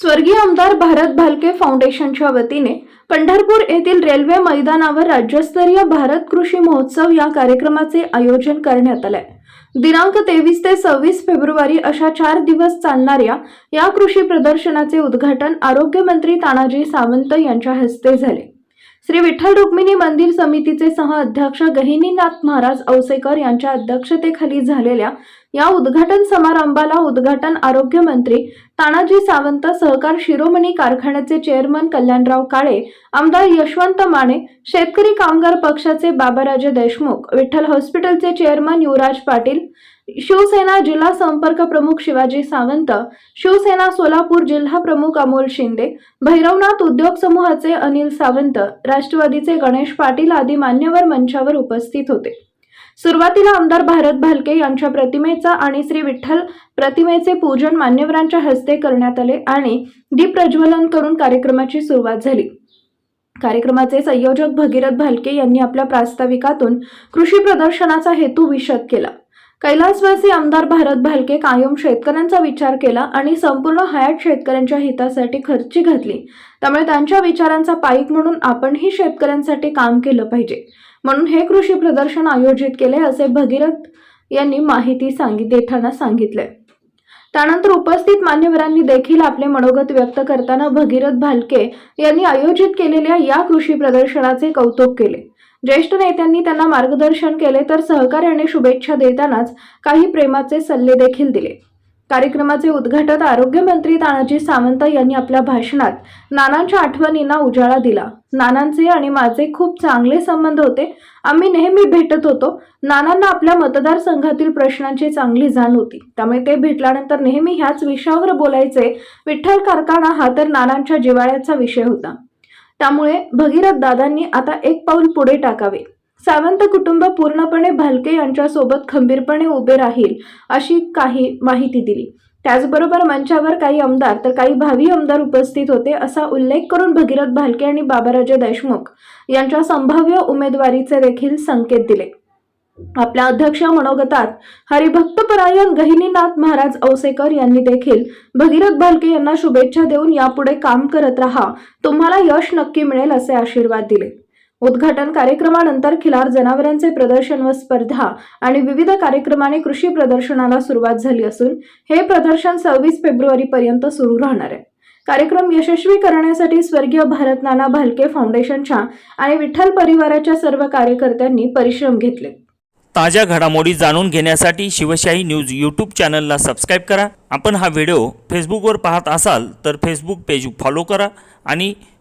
स्वर्गीय आमदार भारत भालके फाउंडेशनच्या वतीने पंढरपूर येथील रेल्वे मैदानावर राज्यस्तरीय भारत कृषी महोत्सव या कार्यक्रमाचे आयोजन करण्यात आले. दिनांक तेवीस ते सव्वीस फेब्रुवारी अशा चार दिवस चालणाऱ्या या कृषी प्रदर्शनाचे उद्घाटन आरोग्यमंत्री तानाजी सावंत यांच्या हस्ते झाले. श्री विठ्ठल रुक्मिणी मंदिर समितीचे सह अध्यक्ष गहिनीनाथ महाराज औसेकर यांच्या अध्यक्षतेखाली झालेल्या या उद्घाटन समारंभाला उद्घाटन आरोग्यमंत्री तानाजी सावंत सहकार शिरोमणी कारखान्याचे चेअरमन कल्याणराव काळे आमदार यशवंत माने शेतकरी कामगार पक्षाचे बाबाराजे देशमुख विठ्ठल हॉस्पिटलचे चेअरमन युवराज पाटील शिवसेना जिल्हा संपर्क प्रमुख शिवाजी सावंत शिवसेना सोलापूर जिल्हा प्रमुख अमोल शिंदे भैरवनाथ उद्योग समूहाचे अनिल सावंत राष्ट्रवादीचे गणेश पाटील आदी मान्यवर मंचावर उपस्थित होते. सुरुवातीला आमदार भारत भालके यांच्या प्रतिमेचा आणि श्री विठ्ठल प्रतिमेचे पूजन मान्यवरांच्या हस्ते करण्यात आले आणि दीप प्रज्वलन करून कार्यक्रमाची सुरुवात झाली. कार्यक्रमाचे संयोजक भगीरथ भालके यांनी आपल्या प्रास्ताविकातून कृषी प्रदर्शनाचा हेतू विशद केला. कैलासवासी आमदार भारत भालके कायम शेतकऱ्यांचा विचार केला आणि संपूर्ण हयात शेतकऱ्यांच्या हितासाठी खर्ची घातली. त्यामुळे त्यांच्या विचारांचा पाईक म्हणून आपणही शेतकऱ्यांसाठी काम केलं पाहिजे. म्हणून हे कृषी प्रदर्शन आयोजित केले असे भगीरथ यांनी माहिती सांगित देताना सांगितले. त्यानंतर उपस्थित मान्यवरांनी देखील आपले मनोगत व्यक्त करताना भगीरथ भालके यांनी आयोजित केलेल्या या कृषी प्रदर्शनाचे कौतुक केले. ज्येष्ठ नेत्यांनी त्यांना मार्गदर्शन केले तर सहकार्याने शुभेच्छा देतानाच काही प्रेमाचे सल्ले देखील दिले. कार्यक्रमाचे उद्घाटन आरोग्यमंत्री तानाजी सावंत यांनी आपल्या भाषणात नानांच्या आठवणींना उजाळा दिला. नानांचे आणि माझे खूप चांगले संबंध होते. आम्ही नेहमी भेटत होतो. नानांना आपल्या मतदारसंघातील प्रश्नांची चांगली जाण होती. त्यामुळे ते भेटल्यानंतर नेहमी ह्याच विषयावर बोलायचे. विठ्ठल कारखाना हा तर नानांच्या जिवाळ्याचा विषय होता. त्यामुळे भगीरथ दादांनी आता एक पाऊल पुढे टाकावे. सावंत कुटुंब पूर्णपणे भालके यांच्यासोबत खंबीरपणे उभे राहील अशी काही माहिती दिली. त्याचबरोबर मंचावर काही आमदार तर काही भावी आमदार उपस्थित होते असा उल्लेख करून भगीरथ भालके आणि बाबाराजे देशमुख यांच्या संभाव्य उमेदवारीचे देखील संकेत दिले. आपल्या अध्यक्ष मनोगतात हरिभक्तपरायण गहिनीनाथ महाराज औसेकर यांनी देखील भगीरथ भालके यांना शुभेच्छा देऊन यापुढे काम करत राहा तुम्हाला यश नक्की मिळेल असे आशीर्वाद दिले. उद्घाटन कार्यक्रमानंतर खिलार जनावरांचे प्रदर्शन व स्पर्धा आणि विविध कार्यक्रमाने कृषी प्रदर्शनाला सुरुवात झाली असून हे प्रदर्शन सव्वीस फेब्रुवारी पर्यंत सुरू राहणार आहे. कार्यक्रम यशस्वी करण्यासाठी स्वर्गीय भारत नाना भालके फाउंडेशनच्या आणि विठ्ठल परिवाराच्या सर्व कार्यकर्त्यांनी परिश्रम घेतले. ताज्या घडामोडी जाणून घेण्यासाठी शिवशाही न्यूज यूट्यूब चॅनलला सबस्क्राईब करा. आपण हा व्हिडिओ फेसबुकवर पाहत असाल तर फेसबुक पेज फॉलो करा आणि